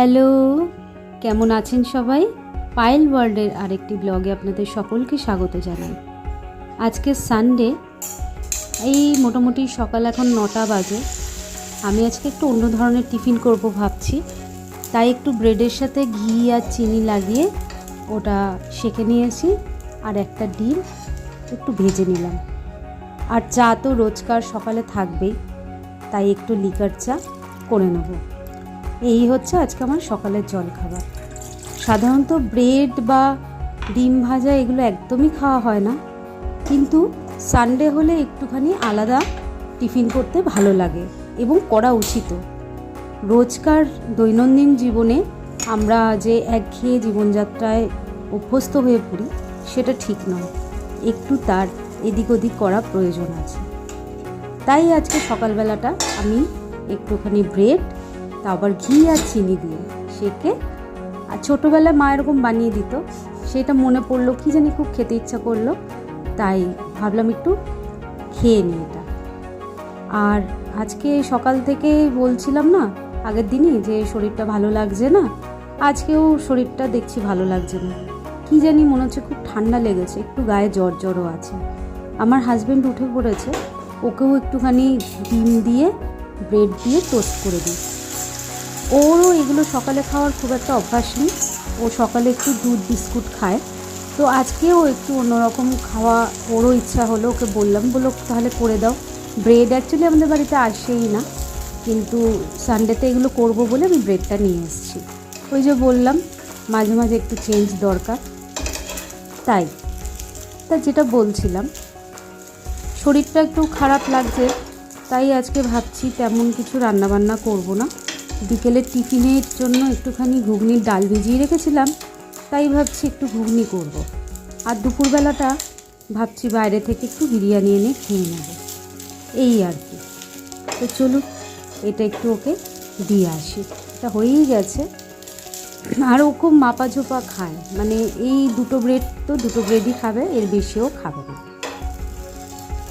Hello, কেমন আছেন সবাই? পায়েল ওয়ার্ল্ডের আরেকটি ব্লগে আপনাদের সকলকে স্বাগত জানাই। আজকে সানডে এই মোটামুটি সকাল এখন নটা বাজে। আমি আজকে একটু অন্য ধরনের টিফিন করব ভাবছি। তাই একটু ব্রেডের সাথে ঘি আর চিনি লাগিয়ে ওটা সেঁকে নিয়েছি আর একটা ডিম একটু ভেজে নিলাম। আর চা তো রোজকার সকালে থাকবেই, তাই একটু লিকার চা করে নেব। এই হচ্ছে আজকে আমার সকালের জলখাবার। সাধারণত ব্রেড বা ডিম ভাজা এগুলো একদমই খাওয়া হয় না। কিন্তু সানডে হলে একটুখানি আলাদা টিফিন করতে ভালো লাগে এবং করা উচিত। রোজকার দৈনন্দিন জীবনে আমরা যে একঘেয়ে জীবনযাত্রায় অভ্যস্ত হয়ে পড়ি, সেটা ঠিক নয়। একটু তার এদিক ওদিক করা প্রয়োজন আছে। তাই আজকে সকালবেলাটা আমি একটুখানি ব্রেড তারপর ঘি আর চিনি দিয়ে সেকে, আর ছোটোবেলায় মা এরকম বানিয়ে দিত। সেটা মনে পড়ল, কি জানি খুব খেতে ইচ্ছা করল, তাই ভাবলাম একটু খেয়ে নিই এটা। আর আজকে সকাল থেকে বলছিলাম না, আগের দিনই যে শরীরটা ভালো লাগছে না, আজকেও শরীরটা দেখছি ভালো লাগছে না। কি জানি মনে হচ্ছে খুব ঠান্ডা লেগেছে, একটু গায়ে জ্বর জ্বরও আছে। আমার হাজব্যান্ড উঠে পড়েছে, ওকেও একটুখানি ডিম দিয়ে, ব্রেড দিয়ে টোস্ট করে দিই। ওরও এগুলো সকালে খাওয়ার খুব একটা অভ্যাস নেই। ও সকালে একটু দুধ, বিস্কুট খায়। তো আজকেও একটু অন্যরকম খাওয়া, ওরও ইচ্ছা হলো, ওকে বললাম বলো তাহলে করে দাও। ব্রেড অ্যাকচুয়ালি আমাদের বাড়িতে আসেই না। কিন্তু সানডেতে এগুলো করব বলে আমি ব্রেডটা নিয়ে এসেছি। ওই যে বললাম, মাঝে মাঝে একটু চেঞ্জ দরকার। তাই, তা যেটা বলছিলাম, শরীরটা একটু খারাপ লাগছে, তাই আজকে ভাবছি তেমন কিছু রান্নাবান্না করব না। বিকেলের টিফিনের জন্য একটুখানি ঘুগনির ডাল ভিজিয়ে রেখেছিলাম, তাই ভাবছি একটু ঘুগনি করব। আর দুপুরবেলাটা ভাবছি বাইরে থেকে একটু বিরিয়ানি এনে খেয়ে নেব। এই আর কি। তো চলুন, এটা একটু ওকে দিয়ে আসি। এটা হয়েই গেছে। আর ও খুব মাপা ঝোপা খায়। মানে এই দুটো ব্রেড তো দুটো ব্রেডই খাবে, এর বেশিও খাবে না।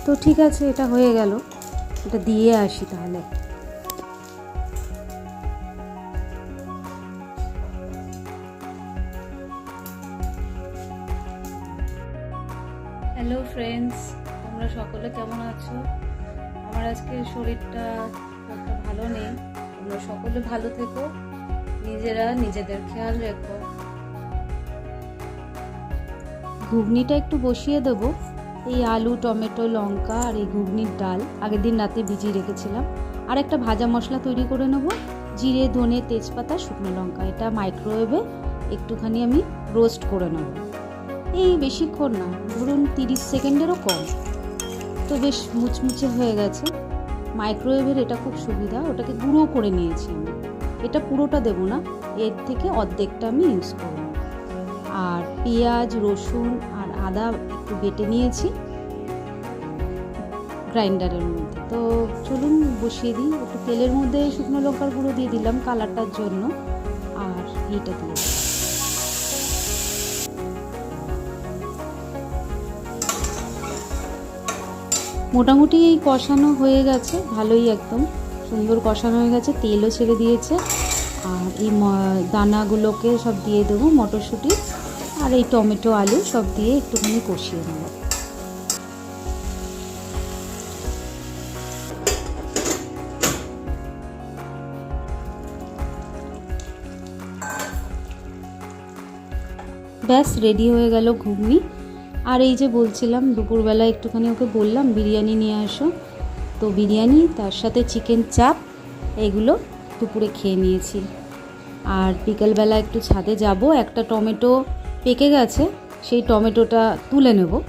তো ঠিক আছে, এটা হয়ে গেল। এটা দিয়ে আসি তাহলে। হ্যালো ফ্রেন্ডস তোমরা সকলে কেমন আছো? আমার আজকে শরীরটা একটা ভালো নেই। তোমরা সকলে ভালো থেকো। নিজেরা নিজেদের খেয়াল রেখো। ঘুগনিটা একটু বসিয়ে দেবো। এই আলু, টমেটো, লঙ্কা আর এই ঘুগনির ডাল। আগের দিন রাতে ভিজিয়ে রেখেছিলাম। আর একটা ভাজা মশলা তৈরি করে নেব। জিরে, ধনে, তেজপাতা, শুকনো লঙ্কা। এটা মাইক্রোওয়েভে একটুখানি আমি রোস্ট করে নেব। এই বেশিক্ষণ না, ধরুন তিরিশ সেকেন্ডেরও কম। তো বেশ মুচমুচে হয়ে গেছে। মাইক্রোওয়েভের এটা খুব সুবিধা, ওটাকে গুঁড়ো করে নিয়েছি আমি। এটা পুরোটা দেবো না, এর থেকে অর্ধেকটা আমি ইউজ করব। আর পেঁয়াজ, রসুন আর আদা একটু বেটে নিয়েছি গ্রাইন্ডারের মধ্যে। তো চলুন বসিয়ে দিই, একটু তেলের মধ্যে শুকনো লঙ্কার গুঁড়ো দিয়ে দিলাম কালারটার জন্য। আর এইটা দিয়ে মোটামুটি এই কষানো হয়ে গেছে, ভালোই একদম। সুন্দর কষানো হয়ে গেছে, তেলও ছেড়ে দিয়েছে। আর এই দানাগুলোকে সব দিয়ে দেবো, মটরশুঁটি আর এই টমেটো, আলু সব দিয়ে একটুখানি কষিয়ে নেব। ব্যাস, রেডি হয়ে গেল ঘুগনি। আর এই যে বলছিলাম, দুপুরবেলা একটুখানি ওকে বললাম, বিরিয়ানি নিয়ে আসো। তো বিরিয়ানি, তার সাথে চিকেন চাপ, এগুলো দুপুরে খেয়ে নিয়েছি। আর বিকেলবেলা একটু ছাদে যাব, একটা টমেটো পেকে গেছে, সেই টমেটোটা তুলে নেব।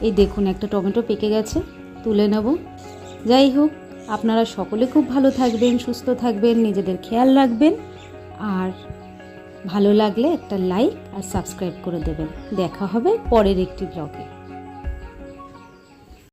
এই দেখুন, একটা টমেটো পেকে গেছে, তুলে নেব। যাই হোক, আপনারা সকলে খুব ভালো থাকবেন, সুস্থ থাকবেন, নিজেদের খেয়াল রাখবেন। আর ভালো লাগলে একটা লাইক আর সাবস্ক্রাইব করে দেবেন। দেখা হবে পরের একটি ব্লগে।